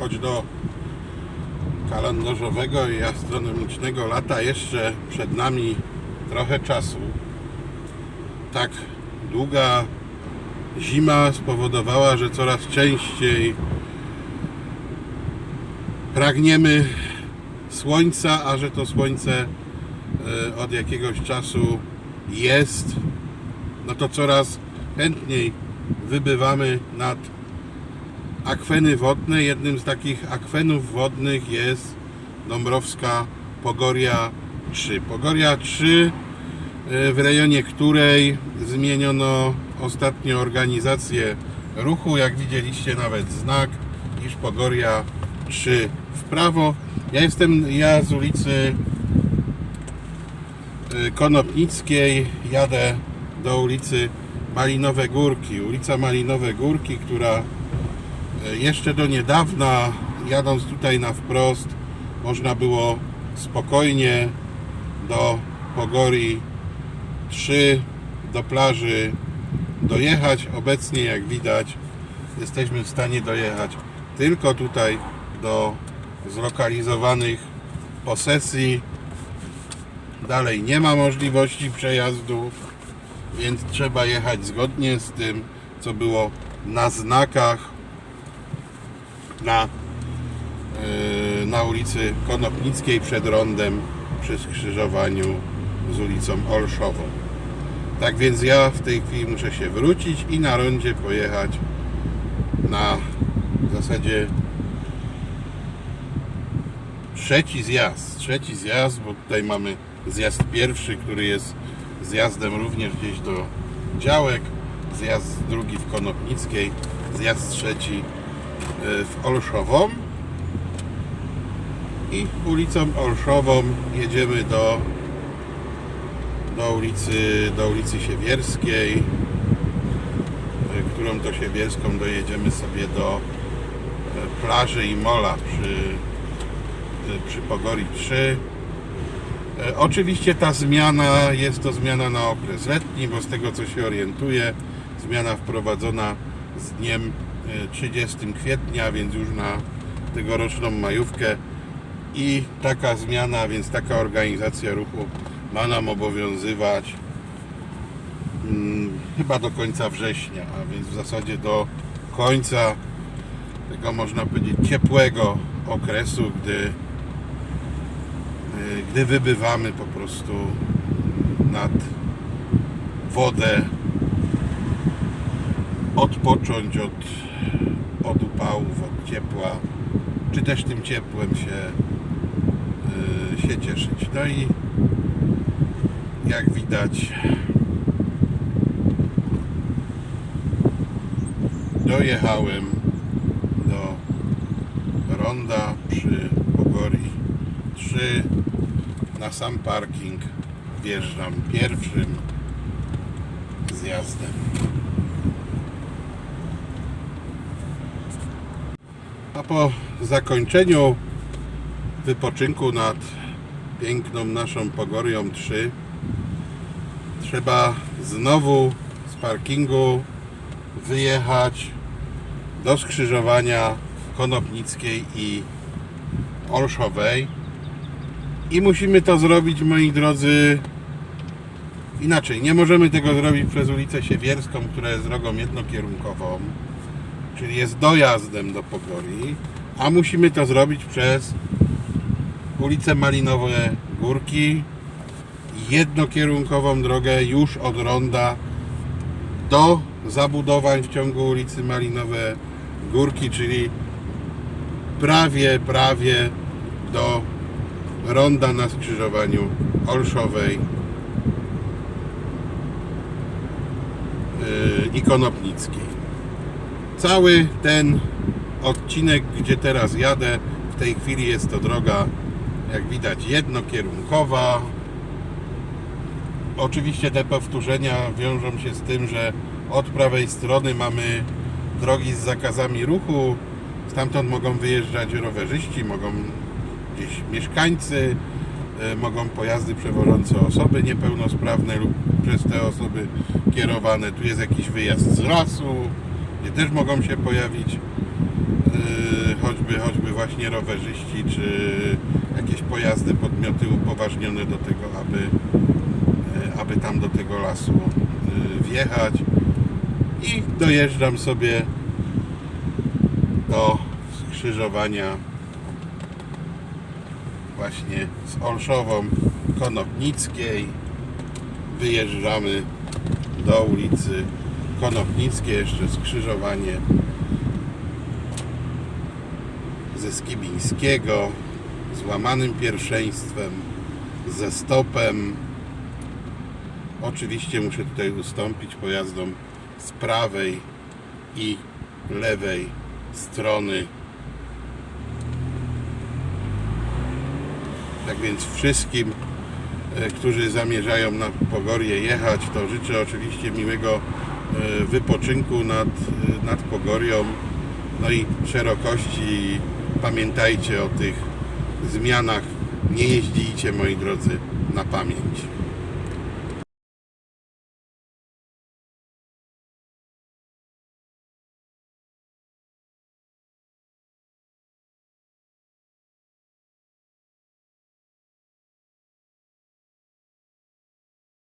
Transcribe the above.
choć do kalendarzowego i astronomicznego lata jeszcze przed nami trochę czasu. Tak długa zima spowodowała, że coraz częściej pragniemy słońca, a że to słońce e, od jakiegoś czasu jest, no to coraz chętniej wybywamy nad akweny wodne. Jednym z takich akwenów wodnych jest Dąbrowska Pogoria 3. Pogoria 3, e, w rejonie której zmieniono ostatnio organizację ruchu. Jak widzieliście nawet znak, iż Pogoria 3 w prawo. Ja jestem, ja z ulicy y, Konopnickiej jadę do ulicy Malinowe Górki. Ulica Malinowe Górki, która jeszcze do niedawna, jadąc tutaj na wprost, można było spokojnie do Pogorii 3, do plaży dojechać. Obecnie, jak widać, jesteśmy w stanie dojechać tylko tutaj do zlokalizowanych posesji. Dalej nie ma możliwości przejazdu, więc trzeba jechać zgodnie z tym, co było na znakach na, yy, na ulicy Konopnickiej przed rondem przy skrzyżowaniu z ulicą Olszową. Tak więc ja w tej chwili muszę się wrócić i na rondzie pojechać na w zasadzie trzeci zjazd. Trzeci zjazd, bo tutaj mamy zjazd pierwszy, który jest zjazdem również gdzieś do działek, zjazd drugi w Konopnickiej, zjazd trzeci w Olszową i ulicą Olszową jedziemy do do ulicy, do ulicy Siewierskiej, y, którą to Siewierską dojedziemy sobie do y, plaży i mola przy, y, przy Pogori 3. E, Oczywiście ta zmiana jest to zmiana na okres letni, bo z tego co się orientuję, zmiana wprowadzona z dniem 30 kwietnia, więc już na tegoroczną majówkę. I taka zmiana, więc taka organizacja ruchu ma nam obowiązywać mm, chyba do końca września, a więc w zasadzie do końca tego można powiedzieć ciepłego okresu, gdy y, gdy wybywamy po prostu nad wodę odpocząć od, od upałów, od ciepła czy też tym ciepłem się, y, się cieszyć. No i jak widać dojechałem do ronda przy Pogorii 3 na sam parking wjeżdżam pierwszym zjazdem a po zakończeniu wypoczynku nad piękną naszą Pogorią 3 trzeba znowu z parkingu wyjechać do skrzyżowania Konopnickiej i Olszowej. I musimy to zrobić moi drodzy inaczej, nie możemy tego zrobić przez ulicę Siewierską, która jest drogą jednokierunkową czyli jest dojazdem do Pogorii a musimy to zrobić przez ulicę Malinowe Górki jednokierunkową drogę już od ronda do zabudowań w ciągu ulicy Malinowe Górki, czyli prawie, prawie do ronda na skrzyżowaniu Olszowej yy, i Konopnickiej. Cały ten odcinek, gdzie teraz jadę, w tej chwili jest to droga, jak widać, jednokierunkowa, Oczywiście te powtórzenia wiążą się z tym, że od prawej strony mamy drogi z zakazami ruchu. Stamtąd mogą wyjeżdżać rowerzyści, mogą gdzieś mieszkańcy, e, mogą pojazdy przewożące osoby niepełnosprawne lub przez te osoby kierowane. Tu jest jakiś wyjazd z lasu, gdzie też mogą się pojawić e, choćby, choćby właśnie rowerzyści, czy jakieś pojazdy, podmioty upoważnione do tego, aby, e, aby tam do tego lasu e, wjechać. I dojeżdżam sobie do skrzyżowania właśnie z Olszową Konopnickiej. Wyjeżdżamy do ulicy Konopnickiej, jeszcze skrzyżowanie ze Skibińskiego, z łamanym pierwszeństwem, ze stopem. Oczywiście muszę tutaj ustąpić pojazdom z prawej i lewej strony. Tak więc wszystkim, e, którzy zamierzają na Pogorię jechać, to życzę oczywiście miłego wypoczynku nad, e, nad Pogorią. No i szerokości. Pamiętajcie o tych zmianach. Nie jeździcie, moi drodzy, na pamięć.